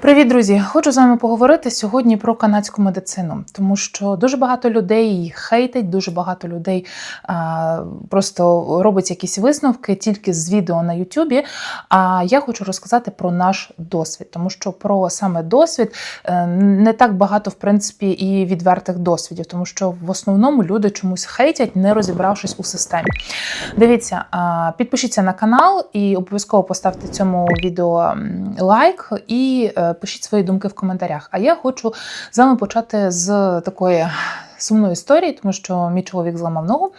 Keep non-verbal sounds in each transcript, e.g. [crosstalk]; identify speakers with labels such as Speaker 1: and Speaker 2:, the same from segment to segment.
Speaker 1: Привіт, друзі! Хочу з вами поговорити сьогодні про канадську медицину, тому що дуже багато людей її хейтить, дуже багато людей а, просто робить якісь висновки тільки з відео на Ютубі. А я хочу розказати про наш досвід, тому що про саме досвід е, не так багато, в принципі, і відвертих досвідів, тому що в основному люди чомусь хейтять, не розібравшись у системі. Дивіться, а, підпишіться на канал і обов'язково поставте цьому відео лайк і е, пишіть свої думки в коментарях. А я хочу з вами почати з такої сумної історії, тому що мій чоловік зламав ногу,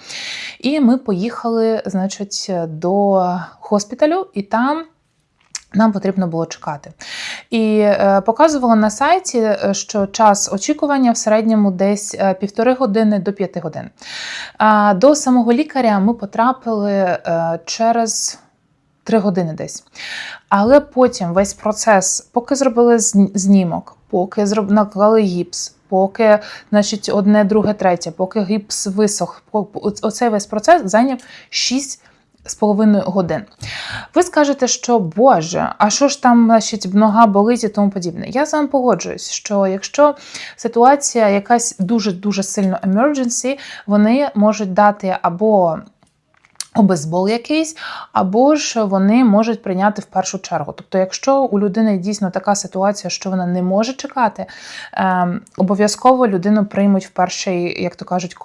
Speaker 1: і ми поїхали, значить, до госпіталю, і там. Нам потрібно було чекати. І е, показувало на сайті, е, що час очікування в середньому десь е, півтори години до п'яти годин. А до самого лікаря ми потрапили е, через три години десь. Але потім весь процес, поки зробили зн- знімок, поки наклали гіпс, поки значить, одне, друге, третє, поки гіпс висох, оцей весь процес зайняв 6 з половиною годин. Ви скажете, що Боже, а що ж там, значить, нога болить і тому подібне. Я з вами погоджуюсь, що якщо ситуація якась дуже-дуже сильно emergency, вони можуть дати або обезбол якийсь, або ж вони можуть прийняти в першу чергу. Тобто, якщо у людини дійсно така ситуація, що вона не може чекати, ем, обов'язково людину приймуть в перший, як то кажуть,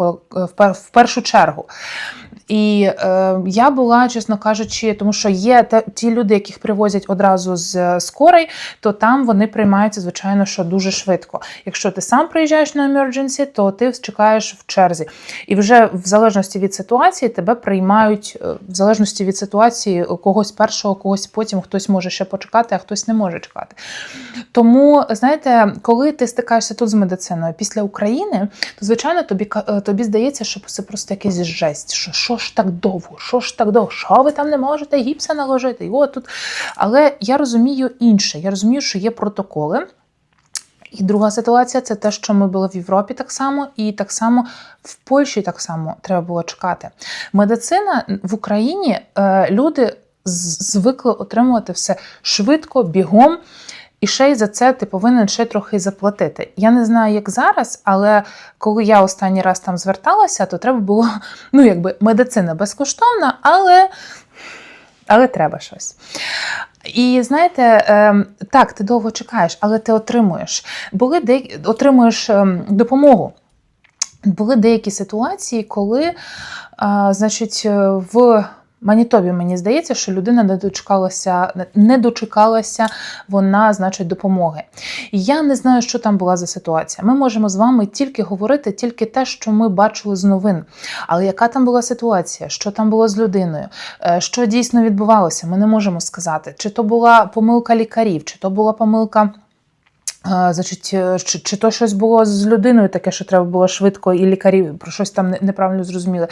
Speaker 1: пер- в першу чергу. І е, я була, чесно кажучи, тому що є те, ті люди, яких привозять одразу з скорой, то там вони приймаються, звичайно, що дуже швидко. Якщо ти сам приїжджаєш на emergency, то ти чекаєш в черзі. І вже в залежності від ситуації тебе приймають, е, в залежності від ситуації, когось першого, когось потім, хтось може ще почекати, а хтось не може чекати. Тому, знаєте, коли ти стикаєшся тут з медициною після України, то звичайно тобі е, тобі здається, що це просто якийсь жесть. Що, що ж так довго? Що ж так довго? Що ви там не можете гіпса наложити? І от тут. Але я розумію інше. Я розумію, що є протоколи. І друга ситуація це те, що ми були в Європі так само, і так само в Польщі так само треба було чекати. Медицина в Україні е, люди звикли отримувати все швидко, бігом. І ще й за це ти повинен ще трохи заплатити. Я не знаю, як зараз, але коли я останній раз там зверталася, то треба було, [laughs] ну якби медицина безкоштовна, але, але треба щось. І знаєте, ем, так, ти довго чекаєш, але ти отримуєш. Були деякі отримуєш ем, допомогу. Були деякі ситуації, коли, значить, в Манітобі мені здається, що людина не дочекалася, не дочекалася вона, значить, допомоги. Я не знаю, що там була за ситуація. Ми можемо з вами тільки говорити тільки те, що ми бачили з новин. Але яка там була ситуація, що там було з людиною, е, що дійсно відбувалося, ми не можемо сказати. Чи то була помилка лікарів, чи то була помилка. Значить, е, чи, чи то щось було з людиною таке, що треба було швидко, і лікарі про щось там неправильно зрозуміли.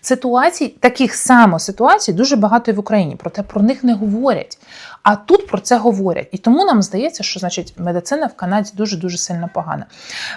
Speaker 1: Ситуацій, таких само ситуацій дуже багато і в Україні, проте про них не говорять. А тут про це говорять. І тому нам здається, що значить, медицина в Канаді дуже-дуже сильно погана.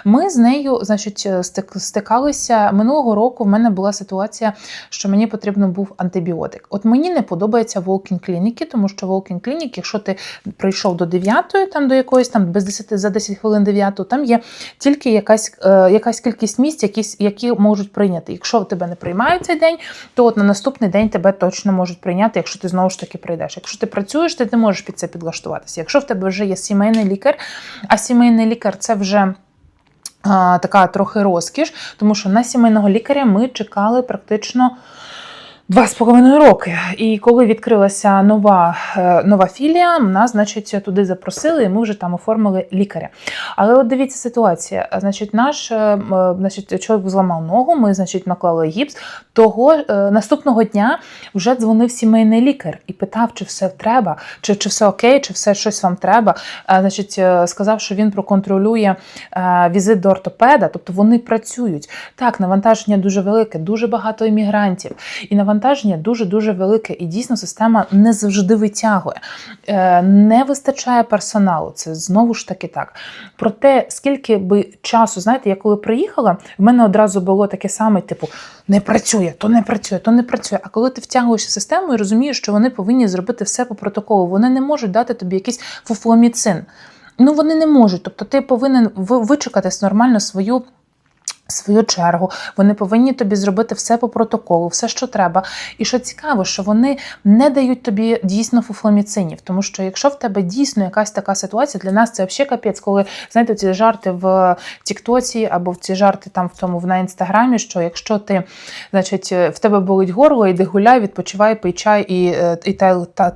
Speaker 1: Ми з нею, значить, стикалися минулого року. В мене була ситуація, що мені потрібен був антибіотик. От мені не подобається walk-in клініки, тому що walk-in клініки, якщо ти прийшов до 9, там до якоїсь там без 10, за 10 хвилин 9, там є тільки якась, е, якась кількість місць, якісь, які можуть прийняти. Якщо тебе не приймають цей день, то от на наступний день тебе точно можуть прийняти, якщо ти знову ж таки прийдеш. Якщо ти працюєш, ти не можеш під це підлаштуватися. Якщо в тебе вже є сімейний лікар, а сімейний лікар це вже. Така трохи розкіш, тому що на сімейного лікаря ми чекали практично два з половиною роки. І коли відкрилася нова, е, нова філія, нас, значить, туди запросили, і ми вже там оформили лікаря. Але от дивіться ситуація. Значить, наш е, значить, чоловік зламав ногу, ми, значить, наклали гіпс. Того е, наступного дня вже дзвонив сімейний лікар і питав, чи все треба, чи, чи все окей, чи все щось вам треба. Значить, е, сказав, що він проконтролює е, візит до ортопеда, тобто вони працюють. Так, навантаження дуже велике, дуже багато іммігрантів, і навантаження дуже дуже велике. І дійсно система не завжди витягує. Е, Не вистачає персоналу. Це знову ж таки так. Проте, скільки би часу, знаєте, я коли приїхала, в мене одразу було таке саме, типу, не працює, то не працює, то не працює. А коли ти втягуєшся в систему і розумієш, що вони повинні зробити все по протоколу, вони не можуть дати тобі якийсь фуфломіцин. ну вони не можуть. Тобто ти повинен ви- вичекати нормально свою. Свою чергу, вони повинні тобі зробити все по протоколу, все, що треба. І що цікаво, що вони не дають тобі дійсно фуфломіцинів. Тому що якщо в тебе дійсно якась така ситуація, для нас це взагалі капець, коли знаєте, ці жарти в Тіктоці або в ці жарти там в тому на інстаграмі, що якщо ти, значить, в тебе болить горло, іди гуляй, відпочивай, пий чай і, е, і тай, та.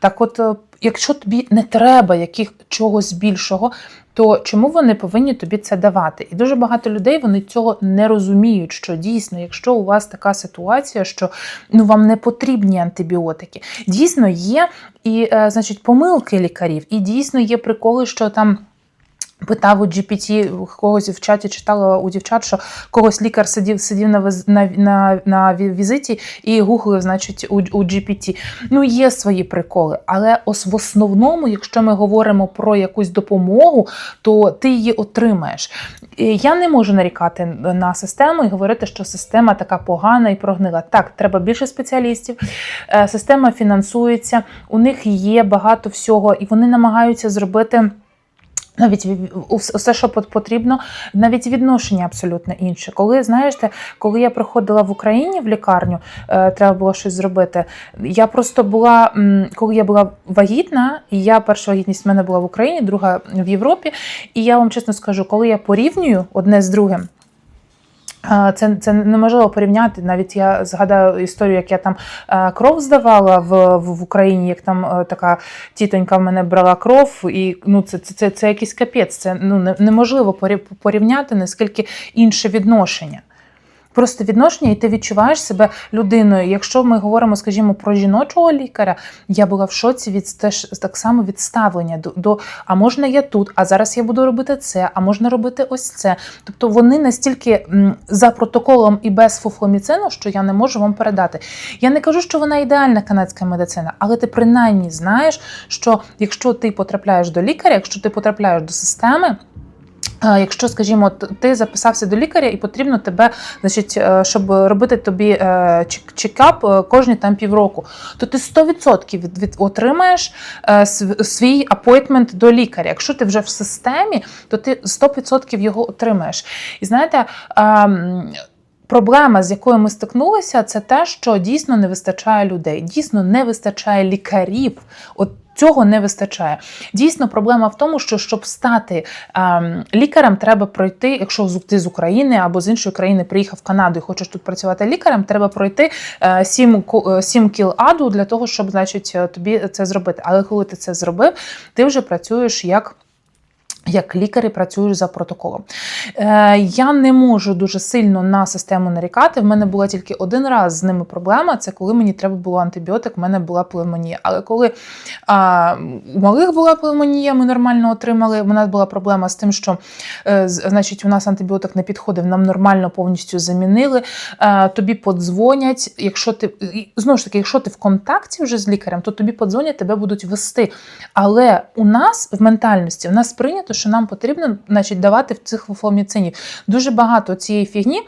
Speaker 1: Так от, е, якщо тобі не треба яких чогось більшого, то чому вони повинні тобі це давати? І дуже багато людей вони цього не розуміють. Що дійсно, якщо у вас така ситуація, що ну вам не потрібні антибіотики, дійсно є і, е, значить, помилки лікарів, і дійсно є приколи, що там. Питав у GPT, когось в чаті читала у дівчат, що когось лікар сидів сидів на на, на, на візиті і гуглив, значить, у, у GPT. Ну, є свої приколи, але ос в основному, якщо ми говоримо про якусь допомогу, то ти її отримаєш. Я не можу нарікати на систему і говорити, що система така погана і прогнила. Так, треба більше спеціалістів. Е, Система фінансується, у них є багато всього, і вони намагаються зробити. Навіть ві- усе, що пот- потрібно, навіть відношення абсолютно інше. Коли знаєте, коли я приходила в Україні в лікарню, е, треба було щось зробити. Я просто була, коли я була вагітна, і я перша вагітність в мене була в Україні, друга в Європі. І я вам чесно скажу, коли я порівнюю одне з другим. Це, це неможливо порівняти. Навіть я згадаю історію, як я там кров здавала в, в, Україні, як там е, така тітонька в мене брала кров, і ну це, це, це, це якийсь капець. Це ну не- неможливо порі- порівняти наскільки інше відношення. Просто відношення, і ти відчуваєш себе людиною. Якщо ми говоримо, скажімо, про жіночого лікаря, я була в шоці від теж так само від ставлення до, до а можна я тут, а зараз я буду робити це, а можна робити ось це. Тобто вони настільки за протоколом і без фуфломіцину, що я не можу вам передати. Я не кажу, що вона ідеальна канадська медицина, але ти принаймні знаєш, що якщо ти потрапляєш до лікаря, якщо ти потрапляєш до системи. Якщо, скажімо, ти записався до лікаря і потрібно тебе, значить, е, щоб робити тобі е, чекап е, кожні там півроку, то ти 100% від, від отримаєш свій апойтмент до лікаря. Якщо ти вже в системі, то ти 100% його отримаєш. І знаєте. Ем, Проблема, з якою ми стикнулися, це те, що дійсно не вистачає людей, дійсно не вистачає лікарів. От цього не вистачає. Дійсно, проблема в тому, що щоб стати ем, лікарем, треба пройти, якщо ти з України або з іншої країни приїхав в Канаду і хочеш тут працювати лікарем, треба пройти е, 7, ко- е, 7 кіл аду для того, щоб значить, е, тобі це зробити. Але коли ти це зробив, ти вже працюєш як. Як лікар і працюєш за протоколом. Е, я не можу дуже сильно на систему нарікати. В мене була тільки один раз з ними проблема. Це коли мені треба було антибіотик, в мене була плевмонія. Але коли а, у малих була плевмонія, ми нормально отримали. У нас була проблема з тим, що е, значить, у нас антибіотик не підходив, нам нормально повністю замінили. Е, тобі подзвонять. Якщо ти знову ж таки, якщо ти в контакті вже з лікарем, то тобі подзвонять, тебе будуть вести. Але у нас в ментальності в нас прийнято, що нам потрібно значить, давати в цих фуфломіцинів дуже багато цієї фігні.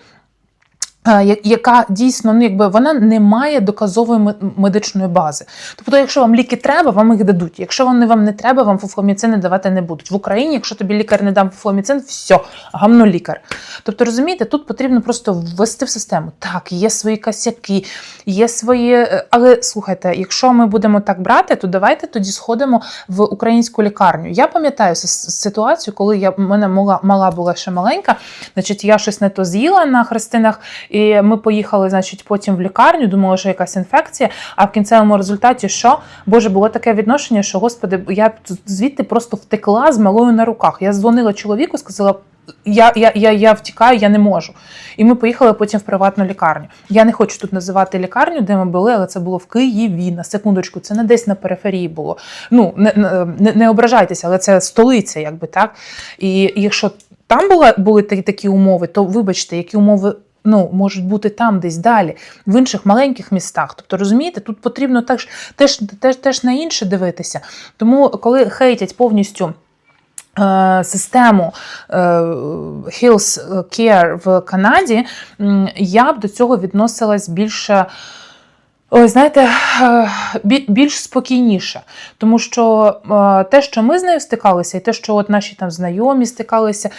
Speaker 1: Е, Яка дійсно ну якби вона не має доказової ме- медичної бази. Тобто, якщо вам ліки треба, вам їх дадуть. Якщо вони вам не треба, вам фуфломіцини давати не будуть. В Україні, якщо тобі лікар не дам фуфломіцин, все, гамно лікар. Тобто, розумієте, тут потрібно просто ввести в систему. Так, є свої косяки, є свої. е, Але слухайте, якщо ми будемо так брати, то давайте тоді сходимо в українську лікарню. Я пам'ятаю ситуацію, коли я в мене мала, мала була ще маленька, значить, я щось не то з'їла на хрестинах, і ми поїхали, значить, потім в лікарню, думала, що якась інфекція. А в кінцевому результаті що? Боже, було таке відношення, що господи, я звідти просто втекла з малою на руках. Я дзвонила чоловіку, сказала. Я, я, я, я втікаю, я не можу. І ми поїхали потім в приватну лікарню. Я не хочу тут називати лікарню, де ми були, але це було в Києві. На секундочку, це не десь на периферії було. Ну не, не, не ображайтеся, але це столиця, якби так. І якщо там була, були такі, такі умови, то вибачте, які умови. Ну, можуть бути там, десь далі, в інших маленьких містах. Тобто, розумієте, тут потрібно теж, теж, теж, теж на інше дивитися. Тому, коли хейтять повністю е, систему е, Health Care в Канаді, я б до цього відносилась більше. Ой, знаєте, е, більш спокійніше, тому що те, що ми з нею стикалися, і те, що от наші там знайомі стикалися,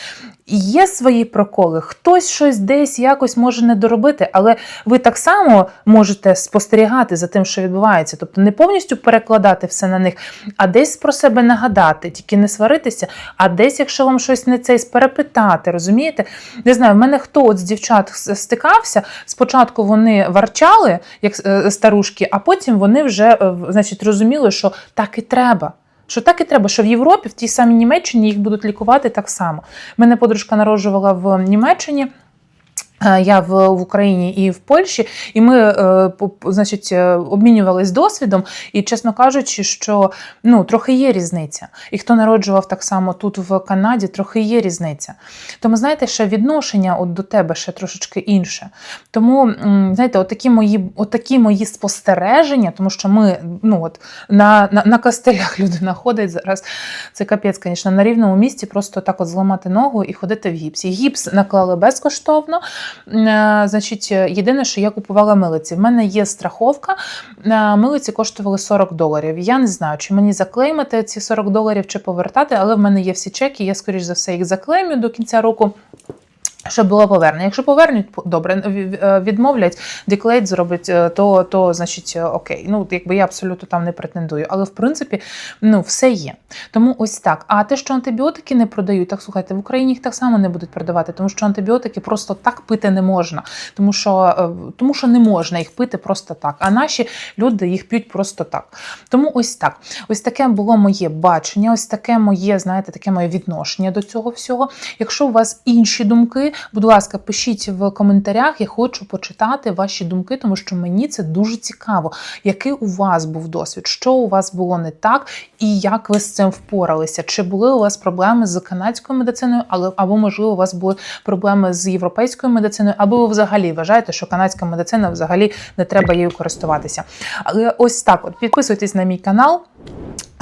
Speaker 1: є свої проколи. Хтось щось десь якось може не доробити, але ви так само можете спостерігати за тим, що відбувається. Тобто не повністю перекладати все на них, а десь про себе нагадати, тільки не сваритися, а десь, якщо вам щось не це, перепитати, розумієте? Не знаю, в мене хто от з дівчат стикався, спочатку вони варчали, як е, старушки, а потім вони вже е, значить, розуміли, що так і треба. Що так і треба, що в Європі, в тій самій Німеччині їх будуть лікувати так само. Мене подружка народжувала в Німеччині. Е, Я в, Україні і в Польщі, і ми, е, значить, е, обмінювались досвідом. І, чесно кажучи, що ну трохи є різниця. І хто народжував так само тут в Канаді, трохи є різниця. Тому знаєте, ще відношення от до тебе ще трошечки інше. Тому знаєте, отакі мої, отакі мої спостереження, тому що ми ну от на, на, на костелях людина ходить зараз. Це капець, звісно, на рівному місці просто так от зламати ногу і ходити в гіпсі. Гіпс наклали безкоштовно. Е, Значить, єдине, що я купувала милиці. В мене є страховка. Е, Милиці коштували 40 доларів. Я не знаю, чи мені заклеймити ці 40 доларів, чи повертати, але в мене є всі чеки. Я, скоріш за все, їх заклеймю до кінця року. Щоб було повернення. Якщо повернуть, добре, е, відмовлять, деклейт зробить, е, то, то значить е, окей. Ну, якби я абсолютно там не претендую. Але в принципі, ну, все є. Тому ось так. А те, що антибіотики не продають, так слухайте, в Україні їх так само не будуть продавати, тому що антибіотики просто так пити не можна, тому що, тому що не можна їх пити просто так. А наші люди їх п'ють просто так. Тому ось так. Ось таке було моє бачення, ось таке моє, знаєте, таке моє відношення до цього всього. Якщо у вас інші думки, будь ласка, пишіть в коментарях. Я хочу почитати ваші думки, тому що мені це дуже цікаво. Який у вас був досвід? Що у вас було не так, і як ви з цим впоралися? Чи були у вас проблеми з канадською медициною, але або можливо у вас були проблеми з європейською медициною, або ви взагалі вважаєте, що канадська медицина взагалі не треба її користуватися? Але ось так: от підписуйтесь на мій канал.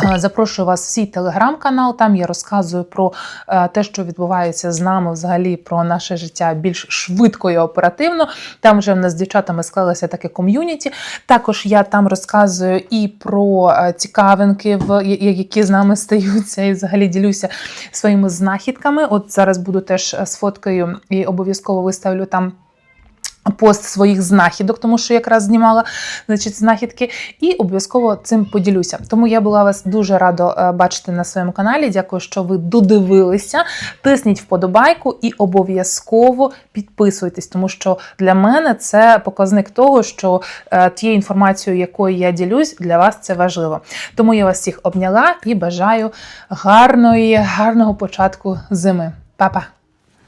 Speaker 1: Е, Запрошую вас в телеграм-канал. Там я розказую про е, те, що відбувається з нами, взагалі про наше життя більш швидко і оперативно. Там вже в нас з дівчатами склалося таке ком'юніті. Також я там розказую і про е, цікавинки, які з нами [laughs] стаються, і взагалі ділюся своїми знахідками. От зараз буду теж з фоткою і обов'язково виставлю там. Пост своїх знахідок, тому що якраз знімала значить, знахідки, і обов'язково цим поділюся. Тому я була вас дуже рада е, бачити на своєму каналі. Дякую, що ви додивилися. Тисніть вподобайку і обов'язково підписуйтесь, тому що для мене це показник того, що е, тією інформацією, якою я ділюсь, для вас це важливо. Тому я вас всіх обняла і бажаю гарної, гарного початку зими. Па-па!